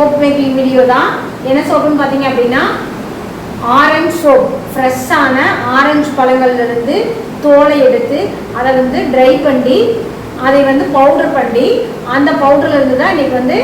Soap making video தான். என்ன சோப்புன்னு பார்த்தீங்க அப்படின்னா ஆரஞ்சு சோப் ஃப்ரெஷ்ஷான ஆரஞ்சு பழங்கள்லேருந்து தோலை எடுத்து அதை வந்து ட்ரை பண்ணி அதை வந்து பவுடர் பண்ணி அந்த பவுடர்லேருந்து தான் இன்றைக்கி வந்து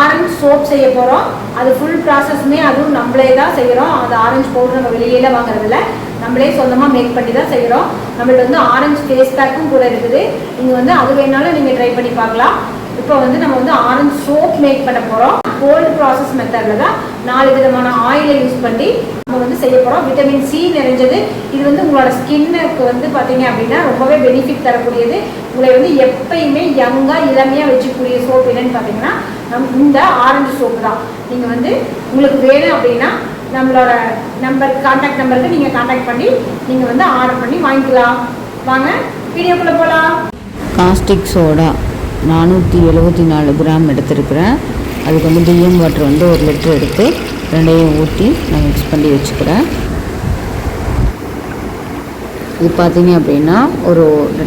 ஆரஞ்சு சோப் செய்ய போகிறோம் அது ஃபுல் ப்ராசஸ்மே அதுவும் நம்மளே தான் செய்கிறோம் அது ஆரஞ்சு பவுடர் நம்ம வெளியில வாங்குறதில்ல. நம்மளே சொந்தமாக மேக் பண்ணி தான் செய்கிறோம் நம்மள்ட்ட வந்து ஆரஞ்சு ஃபேஸ் பேக்கும் கூட இருக்குது. நீங்கள் வந்து அது வேணாலும் நீங்கள் ட்ரை பண்ணி பார்க்கலாம். இப்போ வந்து நம்ம வந்து ஆரஞ்சு சோப் மேக் பண்ண போகிறோம் கோல்டு ப்ராசஸ் மெத்தடில் தான் நாலு விதமான ஆயிலை யூஸ் பண்ணி நம்ம வந்து செய்ய போகிறோம் விட்டமின் சி நிறைஞ்சது. இது வந்து உங்களோட ஸ்கின்னுக்கு வந்து பார்த்தீங்க அப்படின்னா ரொம்பவே பெனிஃபிட் தரக்கூடியது. உங்களை வந்து எப்பயுமே யங்காக இளமையாக வச்சுக்கூடிய சோப் என்னன்னு பார்த்தீங்கன்னா நம் இந்த ஆரஞ்சு சோப்பு தான். நீங்கள் வந்து உங்களுக்கு வேணும் அப்படின்னா நம்மளோட நம்பர் கான்டாக்ட் நம்பருக்கு நீங்கள் கான்டாக்ட் பண்ணி நீங்கள் வந்து ஆர்டர் பண்ணி வாங்கிக்கலாம். வாங்க வீடியோக்குள்ளே போகலாம் காஸ்டிக் சோடா நானூற்றி எழுபத்தி நாலு கிராம் எடுத்திருக்கிறேன். அதுக்கு வந்து டிஎம் வாட்டர் வந்து ஒரு லிட்டர் எடுத்து ரெண்டையும் ஊற்றி நான் மிக்ஸ் பண்ணி வச்சுக்கிறேன். இது பார்த்தீங்க அப்படின்னா ஒரு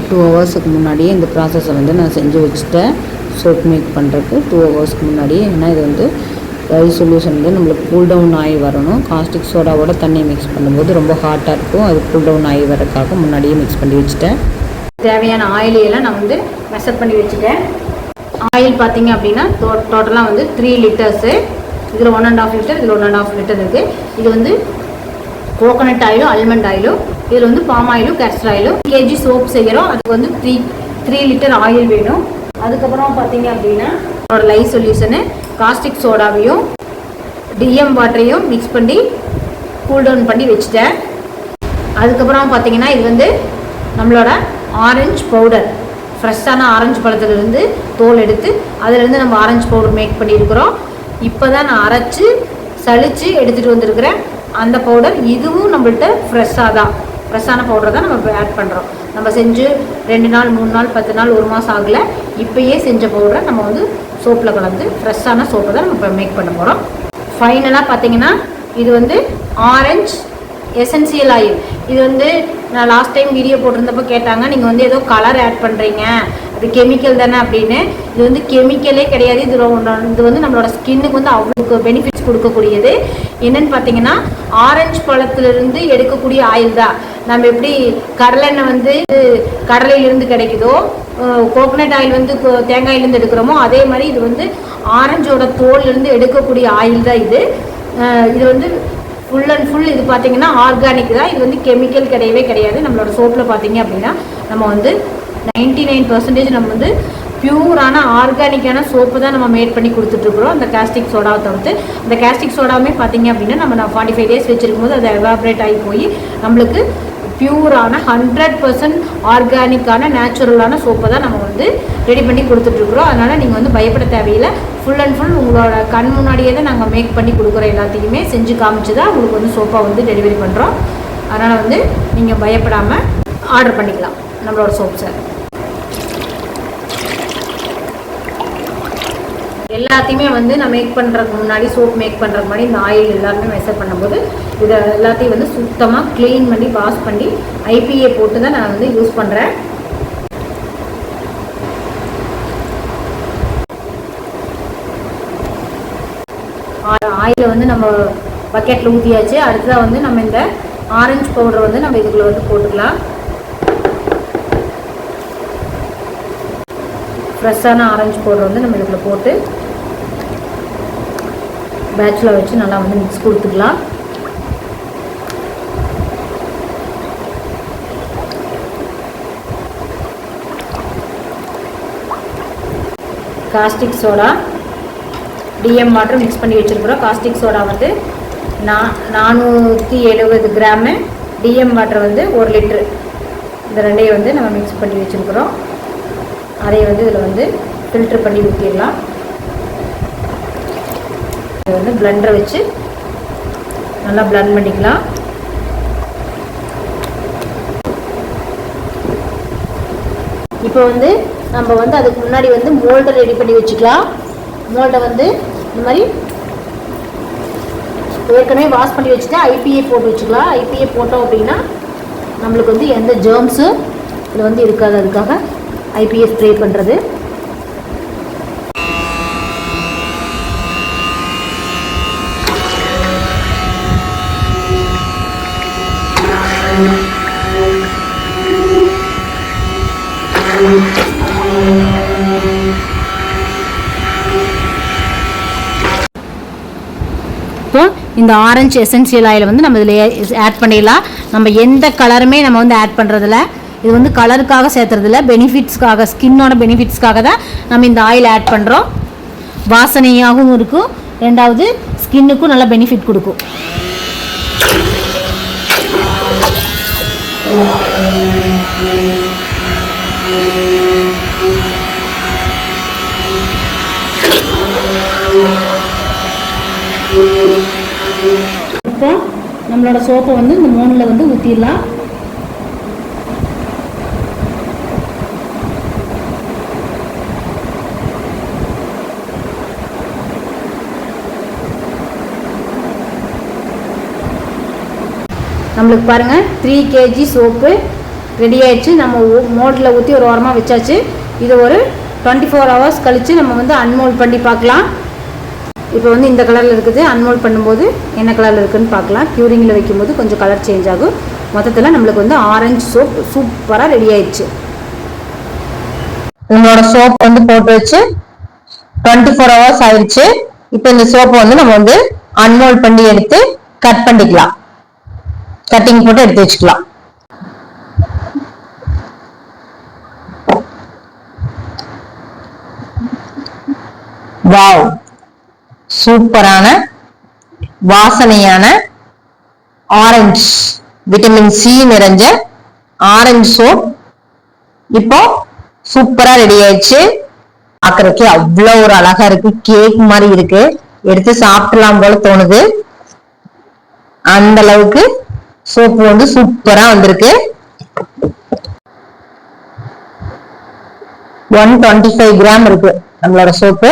டூ ஹவர்ஸுக்கு முன்னாடியே இந்த ப்ராசஸை வந்து நான் செஞ்சு வச்சுட்டேன். சோப் மேக் பண்ணுறதுக்கு டூ ஹவர்ஸ்க்கு முன்னாடியே. ஏன்னா இது வந்து ரைஸ் சொல்யூஷன் வந்து நம்மளுக்கு கூல் டவுன் ஆகி வரணும். காஸ்டிக் சோடாவோட தண்ணி மிக்ஸ் பண்ணும்போது ரொம்ப ஹாட்டாக இருக்கும். அது கூல் டவுன் ஆகி வரதுக்காக முன்னாடியே மிக்ஸ் பண்ணி வச்சுட்டேன். தேவையான ஆயிலையெல்லாம் நான் வந்து மெஷர் பண்ணி வச்சுட்டேன். ஆயில் பார்த்தீங்க அப்படின்னா டோட்டலாக வந்து த்ரீ லிட்டர்ஸு இதில் ஒன் அண்ட் ஆஃப் லிட்டர் இதில் ஒன் அண்ட் ஆஃப் லிட்டர் இருக்குது இது வந்து கோகனட் ஆயிலும் ஆல்மண்ட் ஆயிலும் இதில் வந்து பாம் ஆயிலும் கேஸ்டர் ஆயிலும் கேஜி சோப் செய்கிறோம் அதுக்கு வந்து த்ரீ த்ரீ லிட்டர் ஆயில் வேணும். அதுக்கப்புறம் பார்த்தீங்க அப்படின்னா ஒரு லை சொல்யூஷனு காஸ்டிக் சோடாவையும் டிஎம் வாட்டரையும் மிக்ஸ் பண்ணி கூல் டவுன் பண்ணி வச்சுட்டேன். அதுக்கப்புறம் பார்த்தீங்கன்னா இது வந்து நம்மளோட ஆரஞ்சு பவுடர். ஃப்ரெஷ்ஷான ஆரஞ்சு பழத்துலேருந்து தோல் எடுத்து அதிலேருந்து நம்ம ஆரஞ்சு பவுடர் மேக் பண்ணியிருக்கிறோம். இப்போ தான் நான் அரைச்சி சளிச்சு எடுத்துகிட்டு வந்திருக்கிறேன். அந்த பவுடர் இதுவும் நம்மள்ட்ட ஃப்ரெஷ்ஷாக தான். ஃப்ரெஷ்ஷான பவுடர் தான் நம்ம ஆட் பண்ணுறோம் நம்ம செஞ்சு ரெண்டு நாள் மூணு நாள் பத்து நாள் ஒரு மாதம் ஆகலை. இப்போயே செஞ்ச பவுடரை நம்ம வந்து சோப்பில் கலந்து ஃப்ரெஷ்ஷான சோப்பை தான் நம்ம இப்போ மேக் பண்ண போகிறோம் ஃபைனலாக பார்த்தீங்கன்னா இது வந்து ஆரஞ்சு எசென்சியல் ஆயில் இது வந்து நான் லாஸ்ட் டைம் வீடியோ போட்டிருந்தப்போ கேட்டாங்க நீங்கள் வந்து ஏதோ கலர் ஆட் பண்ணுறீங்க அது கெமிக்கல் தானே அப்படின்னு. இது வந்து கெமிக்கலே கிடையாது. இது இது வந்து நம்மளோட ஸ்கின்னுக்கு வந்து அவ்வளோ பெனிஃபிட்ஸ் கொடுக்கக்கூடியது. என்னன்னு பார்த்தீங்கன்னா ஆரஞ்சு பழத்திலிருந்து எடுக்கக்கூடிய ஆயில் தான். நம்ம எப்படி கடலெண்ணெய் வந்து கடலையிலிருந்து கிடைக்குதோ கோகனட் ஆயில் வந்து தேங்காயிலேருந்து எடுக்கிறோமோ அதே மாதிரி இது வந்து ஆரஞ்சோட தோல்லேருந்து எடுக்கக்கூடிய ஆயில் தான் இது. இது வந்து ஃபுல் அண்ட் ஃபுல் இது பார்த்தீங்கன்னா ஆர்கானிக் தான். இது வந்து கெமிக்கல் கிடையவே கிடையாது. நம்மளோட சோப்பில் பார்த்தீங்க அப்படின்னா நம்ம வந்து நைன்டி நைன் பர்சன்டேஜ் நம்ம வந்து பியூரான ஆர்கானிக்கான சோப்பு தான் நம்ம மேட் பண்ணி கொடுத்துட்ருக்குறோம் அந்த காஸ்டிக் சோடாவை தவிர்த்து. அந்த காஸ்டிக் சோடாவுமே பார்த்தீங்க அப்படின்னா நம்ம நான் ஃபார்ட்டி ஃபைவ் டேஸ் வச்சுருக்கும் போது அது எவாப்ரேட் ஆகி போய் நம்மளுக்கு பியூரான ஹண்ட்ரட் பர்சன்ட் ஆர்கானிக்கான நேச்சுரலான சோப்பை தான் நம்ம வந்து ரெடி பண்ணி கொடுத்துட்ருக்குறோம். அதனால் நீங்கள் வந்து பயப்பட தேவையில்லை. ஃபுல் அண்ட் ஃபுல் உங்களோட கண் முன்னாடியே தான் நாங்கள் மேக் பண்ணி கொடுக்குற எல்லாத்தையுமே. செஞ்சு காமிச்சு தான் உங்களுக்கு வந்து சோப்பா வந்து டெலிவரி பண்ணுறோம் அதனால் வந்து நீங்கள் பயப்படாமல் ஆர்டர் பண்ணிக்கலாம் நம்மளோட சோப்ஸை எல்லாத்தையுமே வந்து நான் மேக் பண்ணுறதுக்கு முன்னாடி சோப் மேக் பண்ணுறதுக்கு முன்னாடி இந்த ஆயில் எல்லாருமே மெசர் பண்ணும்போது இதை எல்லாத்தையும் வந்து சுத்தமாக க்ளீன் பண்ணி வாஷ் பண்ணி ஐபிஏ போட்டு தான் நான் வந்து யூஸ் பண்ணுறேன் ஆயிலை வந்து நம்ம பக்கெட்டில் ஊற்றியாச்சு அடுத்ததாக வந்து நம்ம இந்த ஆரஞ்சு பவுடர் வந்து நம்ம இதுக்குள்ளே வந்து போட்டுக்கலாம். ஃப்ரெஷ்ஷான ஆரஞ்சு பவுடர் வந்து நம்ம இதுக்குள்ளே போட்டு பேட்சில் வச்சு நல்லா வந்து மிக்ஸ் கொடுத்துக்கலாம். Caustic soda D M water mix பண்ணி வச்சுருக்குறோம். காஸ்டிக் சோடா வந்து நா நானூற்றி எழுபது கிராமு டிஎம் வாட்டர் வந்து ஒரு லிட்ரு இந்த ரெண்டையும் வந்து நம்ம மிக்ஸ் பண்ணி வச்சுருக்குறோம். அதை வந்து இதில் வந்து ஃபில்ட்ரு பண்ணி ஊற்றிடலாம் இது வந்து பிளண்டரை வச்சு நல்லா பிளண்ட் பண்ணிக்கலாம். இப்போ வந்து நம்ம வந்து அதுக்கு முன்னாடி வந்து மோல்டை ரெடி பண்ணி வச்சுக்கலாம். மோல்டை வந்து இந்த மாதிரி ஏற்கனவே வாஷ் பண்ணி வச்சுட்டு ஐபிஏ போட்டு வச்சுக்கலாம். ஐபிஏ போட்டோம் அப்படின்னா நம்மளுக்கு வந்து எந்த ஜேர்ம்ஸும் இதில் வந்து இருக்காது. அதுக்காக ஐபிஏ ஸ்ப்ரே பண்ணுறது இப்போ இந்த ஆரஞ்சு எசென்சியல் ஆயில் வந்து நம்ம இதில் ஆட் பண்ணிடலாம். நம்ம எந்த கலருமே நம்ம வந்து ஆட் பண்ணுறதில்ல இது வந்து கலருக்காக சேர்த்துறதில்ல. பெனிஃபிட்ஸ்க்காக ஸ்கின்னோட பெனிஃபிட்ஸ்க்காக தான் நம்ம இந்த ஆயில் ஆட் பண்ணுறோம் வாசனையாகவும் இருக்கும். ரெண்டாவது ஸ்கின்னுக்கும் நல்ல பெனிஃபிட் கொடுக்கும். Oh, இப்போ நம்மளோட சோப்பை வந்து இந்த மூணில் வந்து ஊற்றிடலாம் நம்மளுக்கு பாருங்கள் த்ரீ கேஜி சோப்பு. ரெடி ஆயிடுச்சு நம்ம மோட்டில் ஊற்றி ஒரு ஓரமாக வச்சாச்சு. இது ஒரு டுவெண்ட்டி ஃபோர் ஹவர்ஸ் கழித்து நம்ம வந்து அன்மோல்ட் பண்ணி பார்க்கலாம். இப்போ வந்து இந்த கலரில் இருக்குது. அன்மோல்ட் பண்ணும்போது என்ன கலரில் இருக்குதுன்னு பார்க்கலாம். க்யூரிங்கில் வைக்கும்போது கொஞ்சம் கலர் சேஞ்ச் ஆகும். மொத்தத்தில் நம்மளுக்கு வந்து ஆரஞ்சு சோப் சூப்பராக ரெடி ஆயிடுச்சு. உங்களோட சோப் வந்து போட்டு வச்சு டுவெண்ட்டி ஃபோர் ஹவர்ஸ் ஆயிடுச்சு இப்போ இந்த சோப்பை வந்து நம்ம வந்து அன்மோல்ட் பண்ணி எடுத்து கட் பண்ணிக்கலாம். கட்டிங் போட்டு எடுத்து வச்சுக்கலாம். வாவ். சூப்பரான வாசனையான ஆரஞ்சு விட்டமின் சி நிறைஞ்ச ஆரஞ்சு சோப். இப்போ சூப்பரா ரெடி ஆயிடுச்சு. பாக்குறதுக்கு அவ்வளோ ஒரு அழகா இருக்கு. கேக் மாதிரி இருக்கு. எடுத்து சாப்பிடலாம் போல தோணுது. அந்த அளவுக்கு சோப்பு வந்து சூப்பரா வந்திருக்கு. ஒன் டுவெண்ட்டி ஃபைவ் கிராம் இருக்கு நம்மளோட சோப்பு.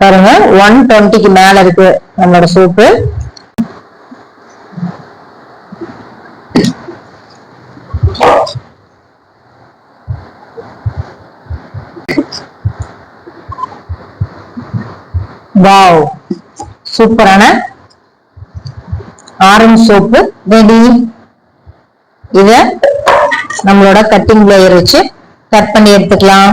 பாருங்க ஒன் டுவெண்ட்டிக்கு மேல இருக்கு நம்மளோட சோப்பு. வாவ் சூப்பரான ஆரஞ்சு சோப்பு ரெடி இத நம்மளோட கட்டிங் பிளேயர் வச்சு கட் பண்ணி எடுத்துக்கலாம்.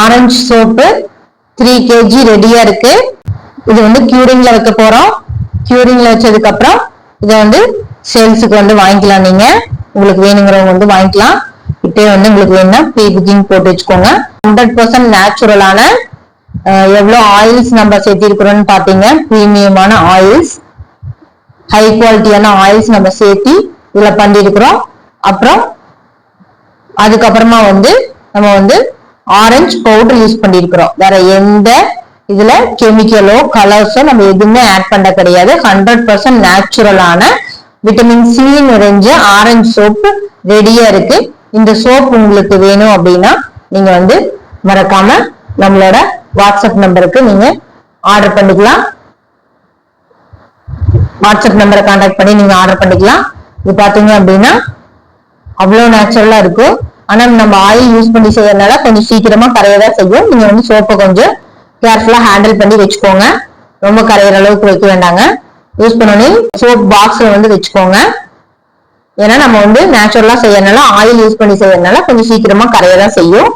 ஆரஞ்சு சோப்பு த்ரீ கேஜி ரெடியா இருக்கு. இது வந்து கியூரிங்ல வைக்க போறோம். கியூரிங்ல வச்சதுக்கு அப்புறம் இதை வந்து சேல்ஸுக்கு வந்து வாங்கிக்கலாம் நீங்க. உங்களுக்கு வேணுங்கிறவங்க வந்து வாங்கிக்கலாம். இப்பயே வந்து உங்களுக்கு வேணும்னா ப்ரீ புக்கிங் போட்டு வச்சுக்கோங்க. ஹண்ட்ரட் பர்சன்ட் நேச்சுரலான எவ்வளோ ஆயில்ஸ் நம்ம சேர்த்திருக்கிறோம்னு பார்த்தீங்க ப்ரீமியமான ஆயில்ஸ் ஹை குவாலிட்டியான ஆயில்ஸ் நம்ம சேர்த்தி இதில் பண்ணியிருக்கிறோம். அப்புறம் அதுக்கப்புறமா வந்து நம்ம வந்து ஆரஞ்சு பவுடர் யூஸ் பண்ணியிருக்கிறோம் வேற எந்த இதுல கெமிக்கலோ கலர்ஸோ நம்ம எதுவுமே ஆட் பண்ண கிடையாது. ஹண்ட்ரட் பர்சன்ட் நேச்சுரலான விட்டமின் சி நிறைஞ்ச ஆரஞ்சு சோப்பு ரெடியா இருக்கு. இந்த சோப் உங்களுக்கு வேணும் அப்படின்னா நீங்க வந்து மறக்காம நம்மளோட வாட்ஸ்அப் நம்பருக்கு நீங்க ஆர்டர் பண்ணிக்கலாம். வாட்ஸ்அப் நம்பரை கான்டாக்ட் பண்ணி நீங்க ஆர்டர் பண்ணிக்கலாம். இது பாத்தீங்க அப்படின்னா அவ்வளோ நேச்சுரலா இருக்கும். ஆனா நம்ம ஆயில் யூஸ் பண்ணி செய்யறதுனால கொஞ்சம் சீக்கிரமா கரையதான் செய்யும். நீங்க வந்து சோப்பை கொஞ்சம் கேர்ஃபுல்லா ஹேண்டில் பண்ணி வச்சுக்கோங்க. ரொம்ப கரையிற அளவுக்கு வைக்க வேண்டாங்க. யூஸ் பண்ணோடனே சோப் பாக்ஸ்ல வந்து வச்சுக்கோங்க. ஏன்னா நம்ம வந்து நேச்சுரலா செய்யறதுனால ஆயில் யூஸ் பண்ணி செய்யறதுனால கொஞ்சம் சீக்கிரமா கரையதான் செய்யும்.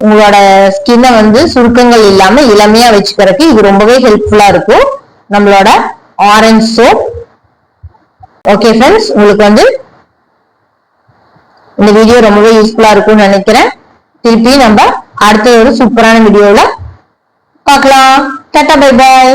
உங்களோட ஸ்கின்னை வந்து சுருக்கங்கள் இல்லாம இளமையா வச்சுக்கிறதுக்கு இது ரொம்பவே ஹெல்ப்ஃபுல்லா இருக்கும். நம்மளோட ஆரஞ்சு சோப் ஓகே ஃப்ரெண்ட்ஸ் உங்களுக்கு வந்து இந்த வீடியோ ரொம்பவே யூஸ்ஃபுல்லா இருக்கும்னு நினைக்கிறேன். திருப்பி நம்ம அடுத்த ஒரு சூப்பரான வீடியோல பார்க்கலாம். Tata bye bye